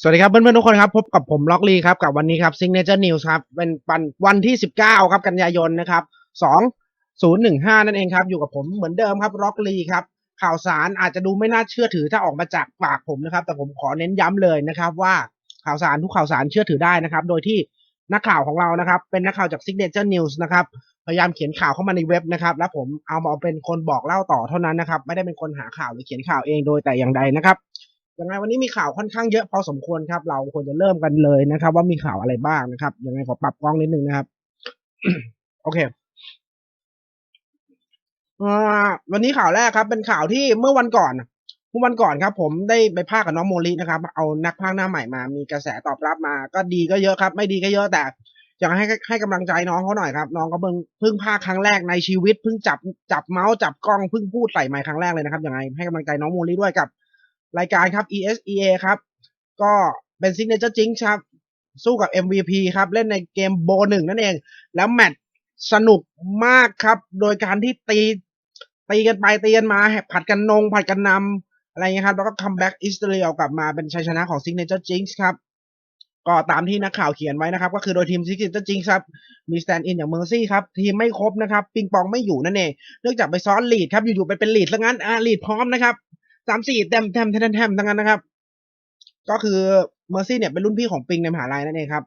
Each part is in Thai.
สวัสดีครับเพื่อนๆทุกคนครับ พบกับผมล็อกลีครับ กับวันนี้ครับ Signature News ครับ เป็นวันวันที่ 19 ครับ กันยายนนะครับ 2015 นั่นเองครับ อยู่กับผมเหมือนเดิมครับล็อกลีครับ ข่าวสารอาจจะดูไม่น่าเชื่อถือถ้าออกมาจากปากผมนะครับ แต่ผมขอเน้นย้ำเลยนะครับ ว่าข่าวสารทุกข่าวสารเชื่อถือได้นะครับ โดยที่นักข่าวของเรานะครับ เป็นนักข่าวจาก Signature News นะครับพยายามเขียนข่าวเข้ามาในเว็บนะครับ และผมเอามาเป็นคนบอกเล่าต่อเท่านั้นนะครับ ไม่ได้เป็นคนหาข่าวหรือเขียนข่าวเองโดยแต่อย่างใดนะครับ ยังไงวันนี้มีข่าวค่อนข้างเยอะพอสมควรครับ เราควรจะเริ่มกันเลยนะครับ ว่ามีข่าวอะไรบ้างนะครับยังไงขอปรับกล้องนิดนึงนะครับ โอเคอวันนี้ข่าวแรกครับ เป็นข่าวที่เมื่อวันก่อนเมื่อวันก่อนครับ ผมได้ไปพากย์กับน้องโมลินะครับ เอานักพากย์หน้าใหม่มา มีกระแสตอบรับมา ก็ดีก็เยอะครับ ไม่ดีก็เยอะแต่อยากให้ให้กำลังใจน้องเขาหน่อยครับ น้องก็เพิ่งเพิ่งพากย์ครั้งแรกในชีวิตเพิ่งจับจับเมาส์จับกล้องเพิ่งพูดใส่ไมค์ครั้งแรกเลยนะครับยังไงให้กำลังใจน้องโมลิด้วยกับ รายการครับ ESEA ครับ ก็เป็นซิกเนเจอร์จิงครับ สู้กับ MVP ครับ เล่นในเกมโบหนึ่งนั่นเอง แล้วแมตช์สนุกมากครับ โดยการที่ตีตีกันไปตีกันมาผัดกันนง ผัดกันนำอะไรเงี้ยครับ แล้วก็คัมแบ็กอิสราเอลกลับมาเป็นชัยชนะของซิกเนเจอร์จิงครับก็ตามที่นักข่าวเขียนไว้นะครับ ก็คือโดยทีมซิกเนเจอร์จิงครับ มีสแตนด์อินอย่างเมอร์ซี่ครับ ทีมไม่ครบนะครับ ปิงปองไม่อยู่นั่นเองเนื่องจากไปซ้อนลีดครับ อยู่ๆไปเป็นลีดซะงั้นอ่าลีดพร้อมนะครับ สามสี่เต็มเต็มเต็มเต็มทั้งนั้นนะครับ ก็คือเมอร์ซี่เนี่ยเป็นรุ่นพี่ของปิงในมหาลัยนั่นเองครับ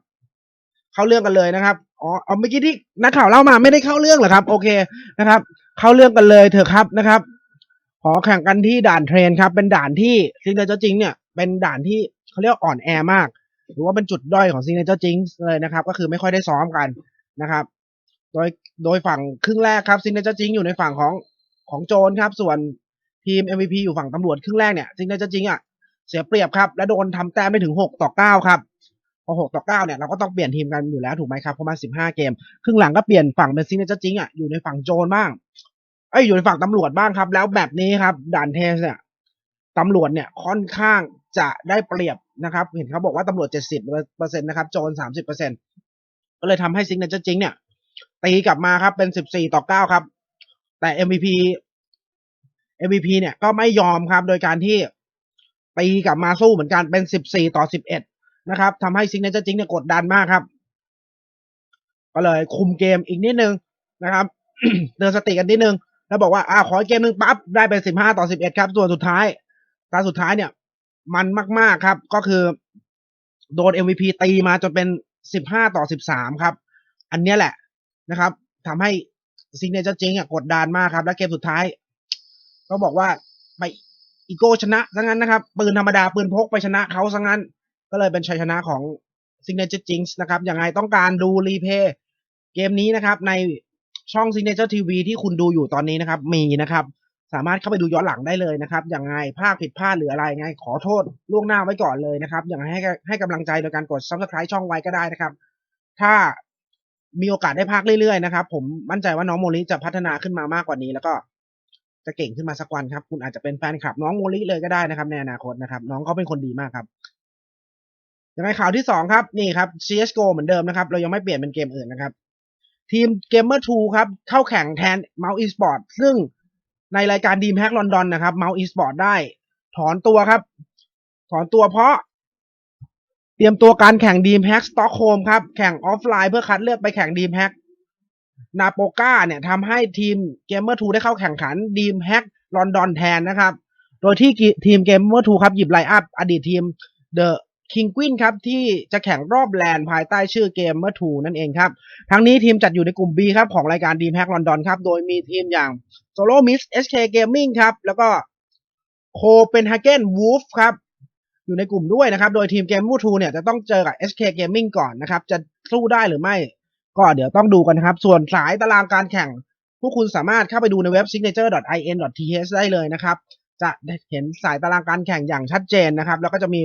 เข้าเรื่องกันเลยนะครับ อ๋อเอาเมื่อกี้ที่นักข่าวเล่ามาไม่ได้เข้าเรื่องเหรอครับ โอเคนะครับ เข้าเรื่องกันเลยเถอะครับนะครับ ขอแข่งกันที่ด่านเทรนครับ เป็นด่านที่ซิงเกิลเจ้าจริง เนี่ย เป็นด่านที่เขาเรียกอ่อนแอมาก หรือว่าเป็นจุดด้อยของซิงเกิลเจ้าจริงเลยนะครับ ก็คือไม่ค่อยได้ซ้อมกันนะครับ โดยโดยฝั่งครึ่งแรกครับซิงเกิลเจ้าจริงอยู่ในฝั่งของของโจนครับ ส่วน ทีม MVP อยู่ฝั่งตำรวจครึ่งแรกเนี่ยจริงๆจะจริงอะเสียเปรียบครับ และโดนทำแต้มไม่ถึง 6 ต่อ 9 ครับ พอ 6 ต่อ 9 เนี่ยเราก็ต้องเปลี่ยนทีมกันอยู่แล้วถูกไหมครับเพราะมัน15 เกม ครึ่งหลังก็เปลี่ยนฝั่งเป็นซิงเกิลจริงอะอยู่ในฝั่งโจนบ้างเอ้ยอยู่ในฝั่งตำรวจบ้างครับ แล้วแบบนี้ครับด่านเทสเนี่ยตำรวจเนี่ยค่อนข้างจะได้เปรียบนะครับ เห็นเขาบอกว่าตำรวจ 70เปอร์เซ็นต์นะครับโจน30เปอร์เซ็นต์ก็เลยทำให้ซิงเกิลจริงเนี่ยตีกลับมาครับเป็น 14 ต่อ 9 ครับ แต่ MVP MVP เนี่ยก็ไม่ยอมครับโดยการที่ตีกลับมาสู้เหมือนกันเป็น 14 ต่อ 11 นะครับทำให้ซิงเนเจอร์จิงเนี่ยกดดันมากครับ ก็เลยคุมเกมอีกนิดนึงนะครับเตือนสติกันนิดนึง แล้วบอกว่าอ่าขอเกมหนึ่งปั๊บได้เป็น 15 ต่อ 11 ครับ ส่วนสุดท้ายตาสุดท้ายเนี่ย มันมาก ๆครับ ก็คือโดน MVP ตีมาจนเป็น 15 ต่อ 13 ครับ อันนี้แหละนะครับทำให้ซิงเนเจอร์จิงอะกดดันมากครับ และเกมสุดท้าย ก็บอกว่าไปอีโก้ชนะซะงั้นนะครับปืนธรรมดาปืนพกไปชนะเขาซะงั้น ก็เลยเป็นชัยชนะของ Signature Jinx นะครับอยังไงต้องการดูรีเพย์เกมนี้นะครับ ในช่อง Signature TV ที่คุณดูอยู่ตอนนี้นะครับ มีนะครับ สามารถเข้าไปดูย้อนหลังได้เลยนะครับอยังไงภาคผิดพลาดหรืออะไรไง ขอโทษล่วงหน้าไว้ก่อนเลยนะครับอย่างให้ให้กำลังใจโดยการกด subscribe ช่องไว้ก็ได้นะครับ ถ้ามีโอกาสได้ภาคเรื่อยๆนะครับ ผมมั่นใจว่าน้องโมลิจะพัฒนาขึ้นมามากกว่านี้แล้วก็ จะเก่งขึ้นมาสักวันครับ คุณอาจจะเป็นแฟนคลับน้องโมลิเลยก็ได้นะครับ ในอนาคตนะครับ น้องเขาเป็นคนดีมากครับยังไงข่าวที่สองครับนี่ครับ CSGO เหมือนเดิมนะครับ เรายังไม่เปลี่ยนเป็นเกมอื่นนะครับ ทีม Gamer 2ครับ เข้าแข่งแทน Mouse Esport ซึ่งในรายการ Dream Hack London นะครับ Mouse Esport ได้ ถอนตัวครับ ถอนตัวเพราะ เตรียมตัวการแข่ง Dream Hack Stockholm ครับ แข่งออฟไลน์เพื่อคัดเลือกไปแข่ง Dream Hack นาโปก้าเนี่ยทำให้ทีม Gamer 2ได้เข้าแข่งขันดีมแฮกลอนดอนแทนนะครับ โดยที่ทีม Gamer 2ครับหยิบไลอัพอดีตทีม The King Queen ครับที่จะแข่งรอบแลนด์ภายใต้ชื่อ Gamer 2นั่นเองครับ ทั้งนี้ทีมจัดอยู่ในกลุ่ม B ครับของรายการ Dream Hack London ครับ โดยมีทีมอย่าง Solo Miss SK Gaming ครับ แล้วก็ Copenhagen Wolf ครับอยู่ในกลุ่มด้วยนะครับ โดยทีม Gamer 2เนี่ยจะต้องเจอกับ SK Gaming ก่อนนะครับ จะสู้ได้หรือไม่ ก็เดี๋ยวต้องดูกันนะครับ ส่วนสายตารางการแข่งพวกคุณสามารถเข้าไปดูในเว็บ signature.in.th ได้เลยนะครับ จะเห็นสายตารางการแข่งอย่างชัดเจนนะครับ แล้วก็จะมี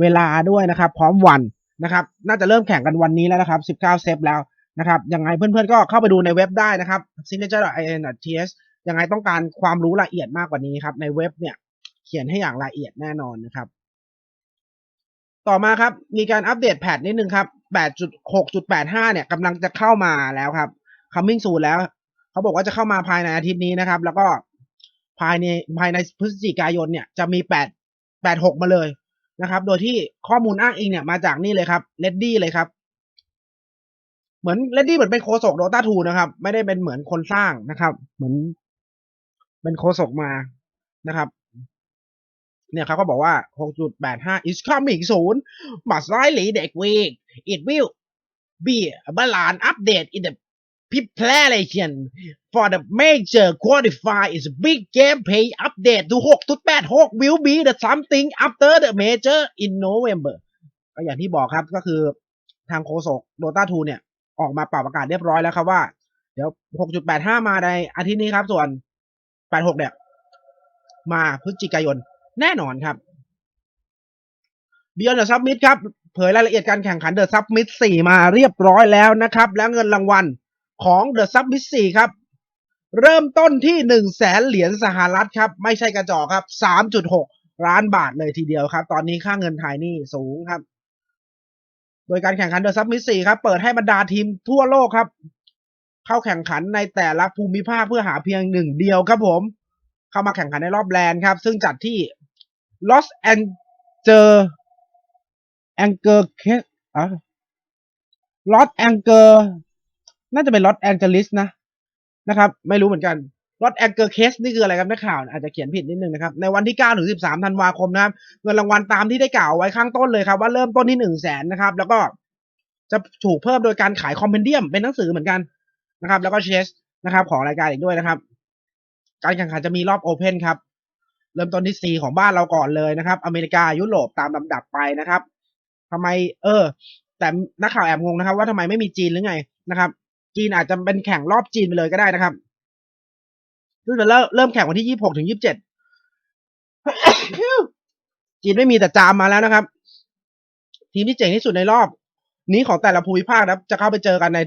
เวลาด้วยนะครับ พร้อมวันนะครับ น่าจะเริ่มแข่งกันวันนี้แล้วนะครับ 19 เซฟแล้วนะครับ ยังไงเพื่อนๆก็เข้าไปดูในเว็บได้นะครับ signature.in.th ยังไงต้องการความรู้ละเอียดมากกว่านี้ครับ ในเว็บเนี่ยเขียนให้อย่างละเอียดแน่นอนนะครับ ต่อมาครับ มีการอัปเดตแพทนิดนึงครับ 8.6.85 เนี่ยกำลังจะเข้ามาแล้วครับ coming soon แล้ว เขาบอกว่าจะเข้ามาภายในอาทิตย์นี้นะครับ แล้วก็ภายในภายในพฤศจิกายนเนี่ยจะมี 8 86 มาเลยนะครับ โดยที่ข้อมูลอ้างอิงเนี่ยมาจากนี่เลยครับเลดดี้เลยครับ เหมือนเลดดี้เหมือนเป็นโคศกโดตาทูนะครับ ไม่ได้เป็นเหมือนคนสร้างนะครับ เหมือนเป็นโคศกมานะครับ เนี่ยครับเขาบอกว่า 6.85 is coming soon but slightly next week it will be a balance update in the preparation for the major qualify is big game pay update to 6.86 will be the something after the major in November ก็อย่างที่บอกครับก็คือทางโคศก Dota 2เนี่ย ออกมาปรับประกาศเรียบร้อยแล้วครับว่า เดี๋ยว 6.85 มาในอาทิตย์นี้ครับ ส่วน 86 เนี่ย มาพฤศจิกายน แน่นอนครับ Beyond the Summit ครับ เผยรายละเอียดการแข่งขัน The Summit 4มาเรียบร้อยแล้วนะครับ และเงินรางวัลของ The Summit 4ครับ เริ่มต้นที่1 0 0 0 0แสนเหรียญสหรัฐครับ ไม่ใช่กระจอกครับ3.6ล้านบาทเลยทีเดียวครับ ตอนนี้ค่าเงินไทยนี่สูงครับ โดยการแข่งขัน The Summit 4ครับ เปิดให้บรรดาทีมทั่วโลกครับ เข้าแข่งขันในแต่ละภูมิภาคเพื่อหาเพียงหนึ่งเดียวครับผม เข้ามาแข่งขันในรอบแลนด์ครับ ซึ่งจัดที่ Los Angeles Angeles อะ Los Angeles น่าจะเป็น Los Angeles นะนะครับ ไม่รู้เหมือนกัน Los Angeles นี่คืออะไรครับนักข่าว อาจจะเขียนผิดนิดนึงนะครับ ในวันที่ 9 ถึง 13 ธันวาคมนะครับเงินรางวัลตามที่ได้กล่าวไว้ข้างต้นเลยครับ ว่าเริ่มต้นที่ 1 0 0 0 0แสนนะครับ แล้วก็จะถูกเพิ่มโดยการขายคอมเพนเดียมเป็นหนังสือเหมือนกันนะครับ แล้วก็เชสนะครับ ของรายการอีกด้วยนะครับ การแข่งขันจะมีรอบโอเพนครับ เริ่มต้นที่ C ของบ้านเราก่อนเลยนะครับ อเมริกายุโรปตามลำดับไปนะครับทำไม เออ แต่นักข่าวแอบงงนะครับ ว่าทำไมไม่มีจีนหรือไงนะครับ จีนอาจจะเป็นแข่งรอบจีนไปเลยก็ได้นะครับซึ่งจะเริ่มเริ่มแข่งวันที่ 26 ถึง 27 จีนไม่มีแต่จามมาแล้วนะครับ ทีมที่เจ๋งที่สุดในรอบ นี้ของแต่ละภูมิภาคนะครับ จะเข้าไปเจอกันใน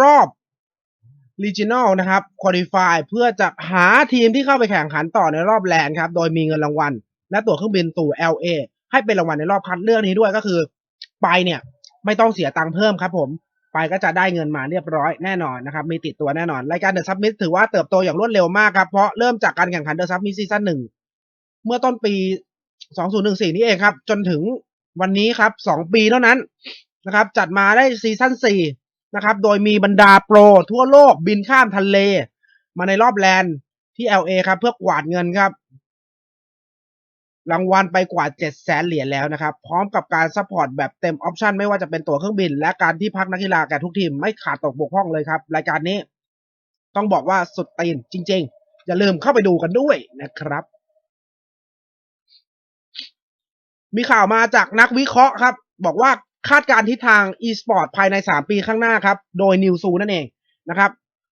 รอบ regional นะครับ qualify เพื่อจะหาทีมที่เข้าไปแข่งขันต่อในรอบแลนด์ครับโดยมีเงินรางวัล และตั๋วเครื่องบินตู่ LA ให้เป็นรางวัลในรอบคัดเลือกนี้ด้วยก็คือ ไปเนี่ยไม่ต้องเสียตังค์เพิ่มครับผมไปก็จะได้เงินมาเรียบร้อยแน่นอนนะครับ มีติดตัวแน่นอน รายการ The Summit ถือว่าเติบโตอย่างรวดเร็วมากครับ เพราะเริ่มจากการแข่งขัน The Summit ซีซั่นหนึ่งเมื่อต้นปี 2014 นี่เองครับ จนถึงวันนี้ครับ 2 ปีเท่านั้นนะครับ จัดมาได้ซีซั่น4 นะครับ โดยมีบรรดาโปรทั่วโลกบินข้ามทะเล มาในรอบแลนด์ที่ LA ครับ เพื่อกวาดเงินครับ รางวัลไปกว่า7 0 0แสนเหรียญแล้วนะครับ พร้อมกับการซัพพอร์ตแบบเต็มออปชันไม่ว่าจะเป็นตั๋วเครื่องบิน และการที่พักนักกีฬาแก่ทุกทีมไม่ขาดตกบกพร่องเลยครับ รายการนี้ ต้องบอกว่าสุดตีนจริง ๆ อย่าลืมเข้าไปดูกันด้วยนะครับ มีข่าวมาจากนักวิเคราะห์ครับ บอกว่า คาดการณ์ทิศทาง e-sport ภายใน 3 ปีข้างหน้าครับ โดยนิวซูนั่นเองนะครับ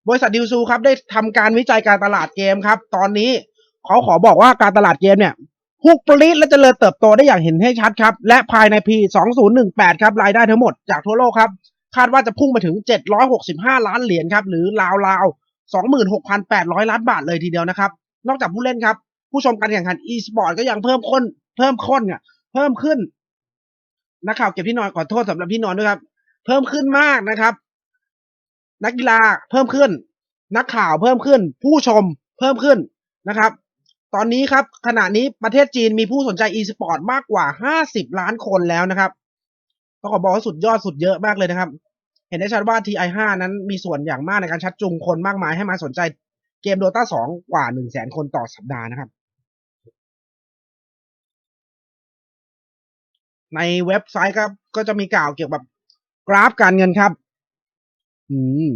บริษัทนิวซูครับได้ทำการวิจัยการตลาดเกมครับ ตอนนี้เขาขอบอกว่าการตลาดเกมเนี่ยพุกปริดและเจริญเติบโตได้อย่างเห็นให้ชัดครับ และภายในปี 2018 ครับรายได้ทั้งหมดจากทั่วโลกครับ คาดว่าจะพุ่งไปถึง 765 ล้านเหรียญครับ หรือราวๆ 26,800 ล้านบาทเลยทีเดียวนะครับ นอกจากผู้เล่นครับ ผู้ชมการแข่งขัน e-sport ก็ยังเพิ่มข้นเพิ่มข้นเนี่ยเพิ่มขึ้น นักข่าวเก็บที่นอนขอโทษสำหรับที่นอนด้วยครับ เพิ่มขึ้นมากนะครับ นักกีฬาเพิ่มขึ้น นักข่าวเพิ่มขึ้น ผู้ชมเพิ่มขึ้นนะครับ ตอนนี้ครับ ขณะนี้ประเทศจีนมีผู้สนใจ e-sport มากกว่า 50 ล้านคนแล้วนะครับต้องขอบอกว่าสุดยอดสุดเยอะมากเลยนะครับ เห็นได้ชัดว่า TI5 นั้นมีส่วนอย่างมากในการชักจูงคนมากมายให้มาสนใจเกม Dota 2 กว่า 1 0 0 0 0แสนคนต่อสัปดาห์นะครับ ในเว็บไซต์ครับ ก็จะมีกล่าวเกี่ยวกับกราฟการเงินครับ อืม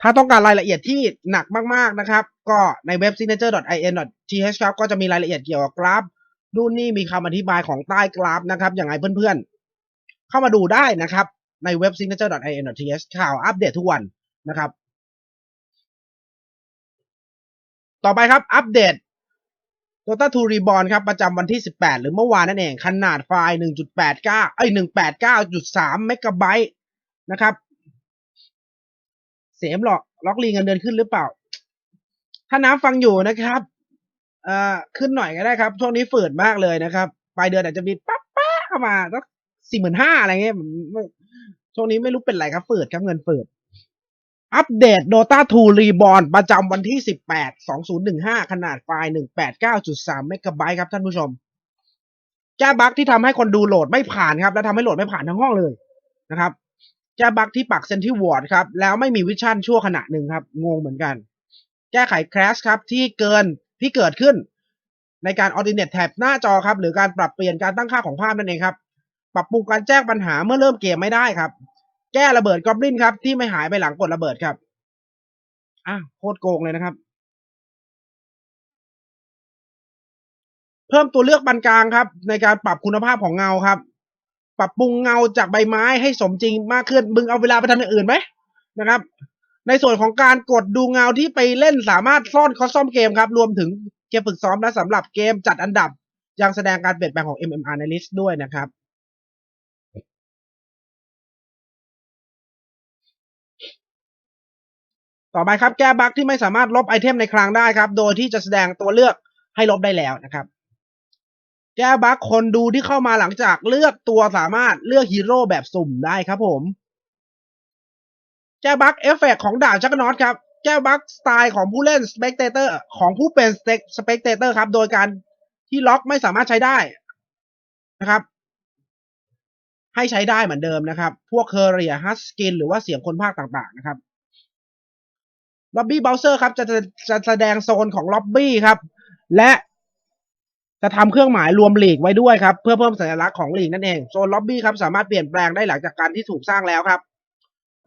ถ้าต้องการรายละเอียดที่หนักมาก ๆ นะครับ ก็ในเว็บ signature.in.th ครับก็จะมีรายละเอียดเกี่ยวกับกราฟดูนี่มีคำอธิบายของใต้กราฟนะครับ อย่างไรเพื่อนๆ เข้ามาดูได้นะครับ ในเว็บ signature.in.th ข่าวอัปเดตทุกวันนะครับ ต่อไปครับ อัปเดต Dota 2 Reborn ครับประจำวันที่ 18 หรือเมื่อวานนั่นเอง ขนาดไฟล์ 1.89 เอ้ย 189.3 เมกะไบต์นะครับ เสียมหรอกล็อกลีเงินเดือนขึ้นหรือเปล่า ถ้าน้ำฟังอยู่นะครับเอ่อขึ้นหน่อยก็ได้ครับ ช่วงนี้ฝืดมากเลยนะครับ ปลายเดือนอาจจะมีปั๊บป้าเข้ามาสักสี่หมื่นห้าอะไรเงี้ยช่วงนี้ไม่รู้เป็นไรครับฝืดครับเงินฝืด อัปเดต Dota 2 Reborn ประจำวันที่ 18 2015 ขนาดไฟล์ 189.3 เมกะไบต์ครับท่านผู้ชม แก้บั๊กที่ทำให้คนดูโหลดไม่ผ่านครับ แล้วทำให้โหลดไม่ผ่านทั้งห้องเลยนะครับ แก้บั๊กที่ปักเซนทิวอร์ดครับ แล้วไม่มีวิชั่นชั่วขณะหนึ่งครับ งงเหมือนกัน แก้ไขคร a ชครับที่เกินที่เกิดขึ้น ในการ ordinate tab หน้าจอครับ หรือการปรับเปลี่ยนการตั้งค่าของภาพนั่นเองครับ ปรับปรุงการแจ้งปัญหาเมื่อเริ่มเกมไม่ได้ครับ แก้ระเบิดกอบลินครับ ที่ไม่หายไปหลังกดระเบิดครับอะโคตรโกงเลยนะครับ เพิ่มตัวเลือกปานกลางครับ ในการปรับคุณภาพของเงาครับ ปรับปรุงเงาจากใบไม้ให้สมจริงมากขึ้นมึงเอาเวลาไปทำอย่างอื่นไหมนะครับ ในส่วนของการกดดูเงาที่ไปเล่นสามารถซ่อนคอสซอมเกมครับ รวมถึงเกมฝึกซ้อมและสำหรับเกมจัดอันดับยังแสดงการเปลี่ยนแปลงของ MMR ในลิสต์ด้วยนะครับ ต่อไปครับแก้บั๊กที่ไม่สามารถลบไอเทมในคลังได้ครับ โดยที่จะแสดงตัวเลือกให้ลบได้แล้วนะครับแก้บั๊กคนดูที่เข้ามาหลังจากเลือกตัวสามารถเลือกฮีโร่แบบสุ่มได้ครับผม แก้บั๊กเอฟเฟกของดาบจักรนอตครับ แก้บั๊กสไตล์ของผู้เล่นสเปกเตเตอร์ของผู้เป็นสเปกเตเตอร์ครับ โดยการที่ล็อกไม่สามารถใช้ได้นะครับ ให้ใช้ได้เหมือนเดิมนะครับ พวกเคอร์เรียฮัสสกินหรือว่าเสียงคนภาคต่างๆนะครับ ล็อบบี้เบลเซอร์ครับจะจะจะแสดงโซนของล็อบบี้ครับ และจะทำเครื่องหมายรวมหลีกไว้ด้วยครับ เพื่อเพิ่มสัญลักษณ์ของหลีกนั่นเองโซนล็อบบี้ครับสามารถเปลี่ยนแปลงได้หลังจากการที่ถูกสร้างแล้วครับ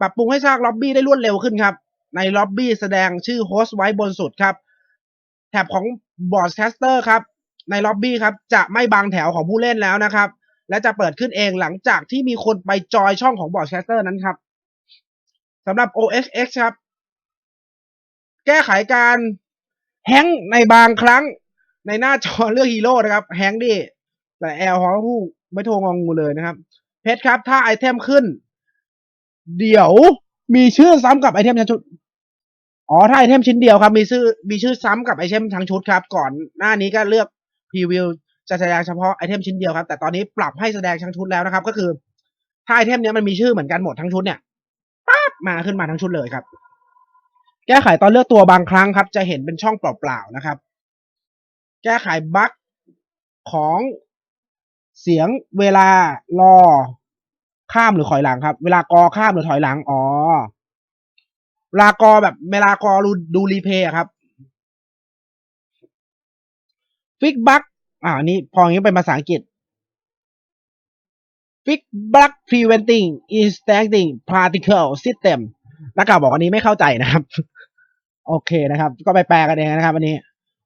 ปรับปรุงให้สร้างล็อบบี้ได้รวดเร็วขึ้นครับ ในล็อบบี้แสดงชื่อโฮสต์ไว้บนสุดครับ แถบของบอร์ดแคสเตอร์ครับ ในล็อบบี้ครับจะไม่บังแถวของผู้เล่นแล้วนะครับ และจะเปิดขึ้นเองหลังจากที่มีคนไปจอยช่องของบอร์ดแคสเตอร์นั้นครับสำหรับ OSX ครับ แก้ไขการแฮงในบางครั้งในหน้าจอเลือกฮีโร่นะครับ แฮงดิแต่แอลฮอผู้ไม่โทรงองูเลยนะครับ เพชรครับ ถ้าไอเทมขึ้น เดี๋ยวมีชื่อซ้ำกับไอเทมทั้งชุด อ๋อ ถ้าไอเทมชิ้นเดียวครับ มีชื่อ มีชื่อซ้ำกับไอเทมทั้งชุดครับ ก่อนหน้านี้ก็เลือกพรีวิวจะแสดงเฉพาะไอเทมชิ้นเดียวครับ แต่ตอนนี้ปรับให้แสดงทั้งชุดแล้วนะครับ ก็คือ ถ้าไอเทมเนี้ยมันมีชื่อเหมือนกันหมดทั้งชุดเนี่ยปั๊บมาขึ้นมาทั้งชุดเลยครับ แก้ไขตอนเลือกตัวบางครั้งครับ จะเห็นเป็นช่องเปล่าๆนะครับ แก้ไขบั๊กของเสียงเวลารอข้ามหรือถอยหลังครับ เวลากอข้ามหรือถอยหลังอ๋อเวลากอแบบเวลากอดูดูรีเพย์ครับฟิกบั๊กอ่าอันนี้พออย่างนี้เป็นภาษาอังกฤษ Fix Bug Preventing Instancing Particle System นักข่าวบอกอันนี้ไม่เข้าใจนะครับ โอเคนะครับ ก็ไปแปลกันเองนะครับอันนี้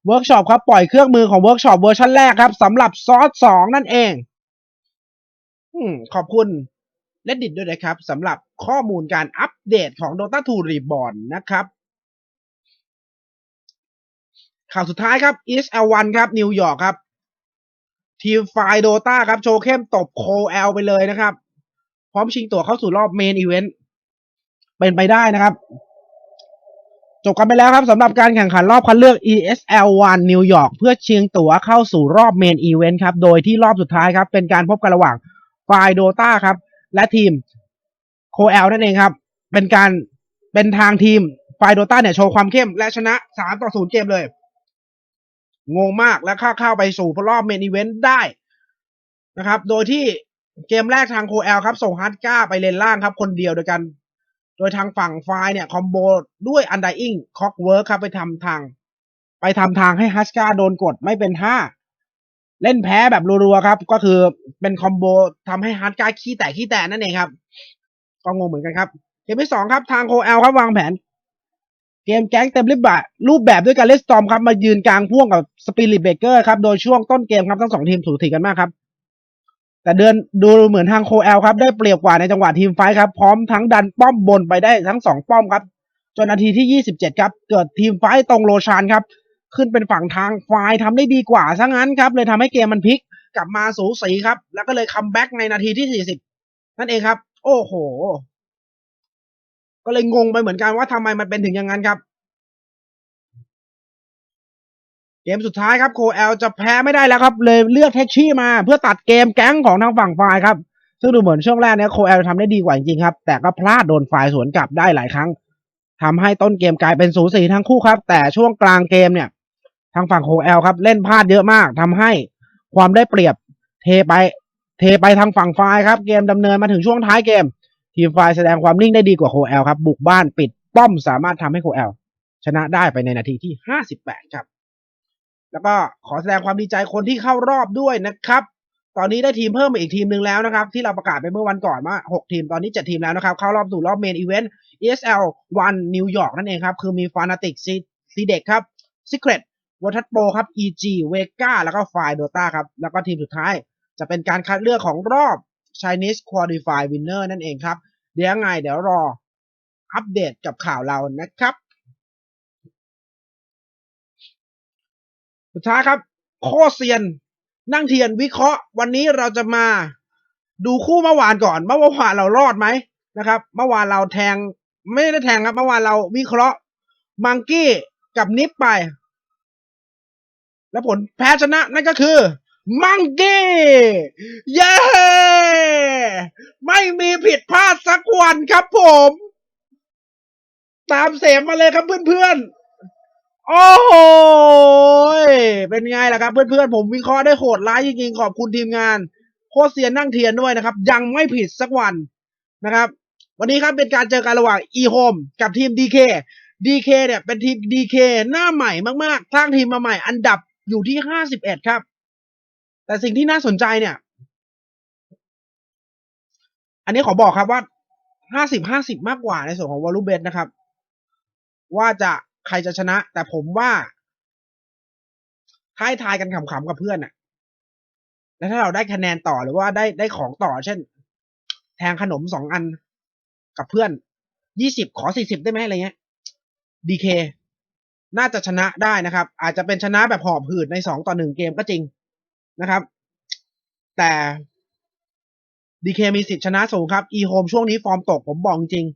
เวิร์กช็อปครับ ปล่อยเครื่องมือของเวิร์กช็อปเวอร์ชันแรกครับสำหรับซอสสองนั่นเองอืมขอบคุณ Reddit ด้วยนะครับสำหรับข้อมูลการอัปเดตของ Dota 2 Reborn นะครับ ข่าวสุดท้ายครับ East L1 ครับ นิวยอร์กครับ ทีมไฟโดตาครับ โชว์เข้มตบโคเอลไปเลยนะครับ พร้อมชิงตั๋วเข้าสู่รอบเมนอีเวนต์เป็นไปได้นะครับ จบกันไปแล้วครับสำหรับการแข่งขันรอบคัดเลือก ESL 1นิวยอร์กเพื่อชิงตั๋วเข้าสู่รอบเมนอีเวนต์ครับ โดยที่รอบสุดท้ายครับ เป็นการพบกันระหว่างไฟโดตาครับ และทีมโคเอลนั่นเองครับ เป็นการเป็นทางทีมไฟโดตาเนี่ยโชว์ความเข้ม และชนะ3ต่อ0เกมเลย งงมากและเข้าเข้าไปสู่รอบเมนอีเวนต์ได้นะครับ โดยที่เกมแรกทางโคเอลครับ ส่งฮัตก้าไปเลนล่างครับ คนเดียวโดยกัน ดยทางฝั่งไฟเนี่ยคอมโบด้วยอันไดอิงคอกเวิร์คครับไปทำทาง ไปทำทางให้ฮัสกาโดนกดไม่เป็นท่าเล่นแพ้แบบรัวๆครับ ก็คือเป็นคอมโบทำให้ฮัสก้าขี้แตกขี้แตกนั่นเองครับก็งงเหมือนกันครับ เกมที่สองครับทางโคเอลครับวางแผน เกมแก๊งเต็มรูปแบบรูปแบบด้วยการเล่นสตอมครับมายืนกลางพ่วงกับสปิริตเบเกอร์ครับ โดยช่วงต้นเกมครับทั้งสองทีมสูสีกันมากครับ แต่เดินดูเหมือนทางโคเอลครับได้เปรียบกว่าในจังหวะทีมไฟท์ครับ พร้อมทั้งดันป้อมบนไปได้ทั้งสองป้อมครับ จนนาทีที่ 27 ครับ เกิดทีมไฟท์ตรงโลชานครับ ขึ้นเป็นฝั่งทางไฟท์ทำได้ดีกว่าซะงั้นครับ เลยทำให้เกมมันพลิกกลับมาสูสีครับ แล้วก็เลยคัมแบ็กในนาทีที่ 40 นั่นเองครับ โอ้โห ก็เลยงงไปเหมือนกันว่าทำไมมันเป็นถึงอย่างนั้นครับ เกมสุดท้ายครับโคเอลจะแพ้ไม่ได้แล้วครับ เลยเลือกแท็กชี่มา เพื่อตัดเกมแก๊งของทางฝั่งฝ่ายครับ ซึ่งดูเหมือนช่วงแรกเนี้ยโคเอลทำได้ดีกว่าจริงครับ แต่ก็พลาดโดนฝ่ายสวนกลับได้หลายครั้งทำให้ต้นเกมกลายเป็นสูสีทั้งคู่ครับ แต่ช่วงกลางเกมเนี่ย ทางฝั่งโคเอลครับ เล่นพลาดเยอะมากทำให้ความได้เปรียบเทไป เทไปทางฝั่งไฟล์ครับ เกมดำเนินมาถึงช่วงท้ายเกม ทีมไฟล์แสดงความนิ่งได้ดีกว่าโคเอลครับบุกบ้านปิดป้อมสามารถทำให้โคเอลชนะได้ไปในนาทีที่ 58 ครับ แล้วก็ขอแสดงความดีใจคนที่เข้ารอบด้วยนะครับ ตอนนี้ได้ทีมเพิ่มมาอีกทีมหนึ่งแล้วนะครับ ที่เราประกาศไปเมื่อวันก่อนว่า 6 ทีมตอนนี้ 7 ทีมแล้วนะครับ เข้ารอบสู่รอบเมนอีเวนต์ ESL 1นิวยอร์กนั่นเองครับ คือมีฟานาติกซีเด็กครับ Secret วัทัตโปครับ EG เวก้าแล้วก็ไฟโดตาครับ แล้วก็ทีมสุดท้าย จะเป็นการคัดเลือกของรอบ Chinese Qualify Winner นั่นเองครับ เดี๋ยวยังไงเดี๋ยวรออัปเดตกับข่าวเรานะครับ สุดท้ายครับ โคเซียน นั่งเทียนวิเคราะห์ วันนี้เราจะมาดูคู่เมื่อวานก่อน เมื่อวานเรารอดไหมนะครับ เมื่อวานเราแทงไม่ได้แทงครับ เมื่อวานเราวิเคราะห์มังกี้กับนิปไป และผลแพ้ชนะนั่นก็คือมังกี้เย้ไม่มีผิดพลาดสักวันครับผม ตามเสมมาเลยครับเพื่อนๆ โอ้โหยเป็นไงล่ะครับเพื่อนๆ ผมวิเคราะห์ได้โหดร้ายจริงๆ ขอบคุณทีมงาน โคเซียนนั่งเทียนด้วยนะครับ ยังไม่ผิดสักวันนะครับ วันนี้ครับเป็นการเจอกันระหว่าง e home กับทีม DK DK เนี่ยเป็นทีม DK หน้าใหม่มากๆสร้างทีมมาใหม่อันดับอยู่ที่51ครับ แต่สิ่งที่น่าสนใจเนี่ย อันนี้ขอบอกครับว่า50 50มากกว่าในส่วนของวอลลุ่มเบสนะครับ ว่าจะ ใครจะชนะ แต่ผมว่าท้ายทายกันขำๆกับเพื่อนอะแล้วถ้าเราได้คะแนนต่อหรือว่าได้ได้ของต่อ เช่น แทงขนมสองอันกับเพื่อนยี่สิบขอสี่สิบได้ไหมอะไรเงี้ยดีเคน่าจะชนะได้นะครับ อาจจะเป็นชนะแบบหอบหืดในสองต่อหนึ่งเกมก็จริงนะครับ แต่ดีเคมีสิทธิ์ชนะสูงครับอีโฮมช่วงนี้ฟอร์มตกผมบอกจริง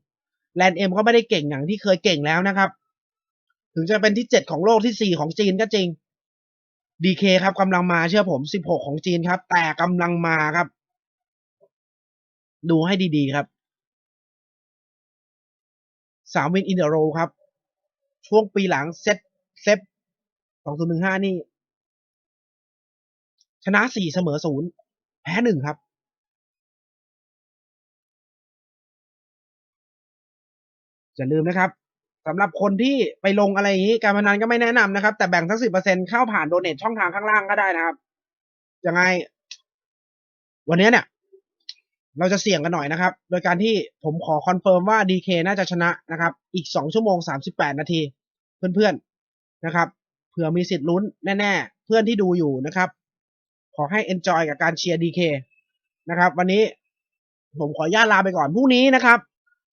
แลนเอ็มก็ไม่ได้เก่งอย่างที่เคยเก่งแล้วนะครับ ถึงจะเป็นที่เจ็ดของโลกที่สี่ของจีนก็จริงดีเคครับกำลังมาเชื่อผมสิบหกของจีนครับ แต่กำลังมาครับ ดูให้ดีๆครับสามวินอินเดโรครับ ช่วงปีหลังเซตเซฟสองศูนย์หนึ่งห้านี่ ชนะสี่เสมอศูนย์แพ้หนึ่งครับ อย่าลืมนะครับ สำหรับคนที่ไปลงอะไรอย่างนี้ การพนันก็ไม่แนะนำนะครับ แต่แบ่งสักสิบเปอร์เซ็นเข้าผ่านโดเนทช่องทางข้างล่างก็ได้นะครับ ยังไง วันนี้เนี่ย เราจะเสี่ยงกันหน่อยนะครับ โดยการที่ผมขอคอนเฟิร์มว่า DK น่าจะชนะนะครับ อีกสองชั่วโมงสามสิบแปดนาที เพื่อนๆนะครับเผื่อมีสิทธิ์ลุ้นแน่ๆ เพื่อนที่ดูอยู่นะครับ ขอให้ enjoy กับการเชียร์ DK นะครับ วันนี้ผมขอญาตลาไปก่อนพรุ่งนี้นะครับ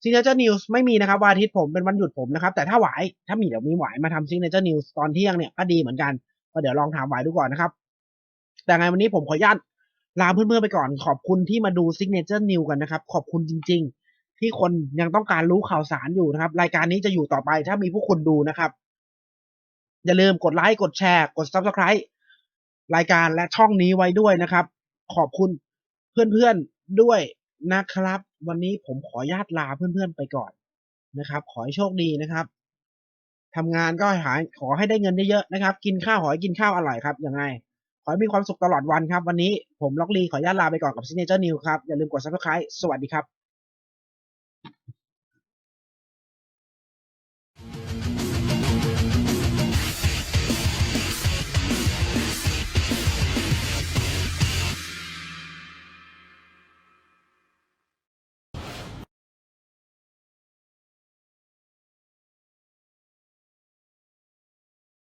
ซิงเกิลเจนิวส์ไม่มีนะครับวันอาทิตย์ผมเป็นวันหยุดผมนะครับ แต่ถ้าไหวถ้ามีเดี๋ยวมีไหวมาทำซิงเกิลเจนิวส์ตอนเที่ยงเนี่ยก็ดีเหมือนกันก็เดี๋ยวลองถามไหวดูก่อนนะครับ แต่ไงวันนี้ผมขออนุญาตลาเพื่อนๆไปก่อน ขอบคุณที่มาดู Signature News กันนะครับ ขอบคุณจริง ๆ ที่คนยังต้องการรู้ข่าวสารอยู่นะครับ รายการนี้จะอยู่ต่อไปถ้ามีผู้คนดูนะครับ อย่าลืมกดไลค์กดแชร์กด Subscribe รายการและช่องนี้ไว้ด้วยนะครับ ขอบคุณเพื่อนๆด้วย นะครับ วันนี้ผมขอญาตลาเพื่อนๆไปก่อนนะครับ ขอให้โชคดีนะครับทำงานก็หาขอให้ได้เงินเยอะๆนะครับ กินข้าวขอให้กินข้าวอร่อยครับยังไง ขอให้มีความสุขตลอดวันครับ วันนี้ผมล็อกลีขอญาตลาไปก่อนกับซีเนเจอร์นิวครับ อย่าลืมกดซับสไครต์สวัสดีครับ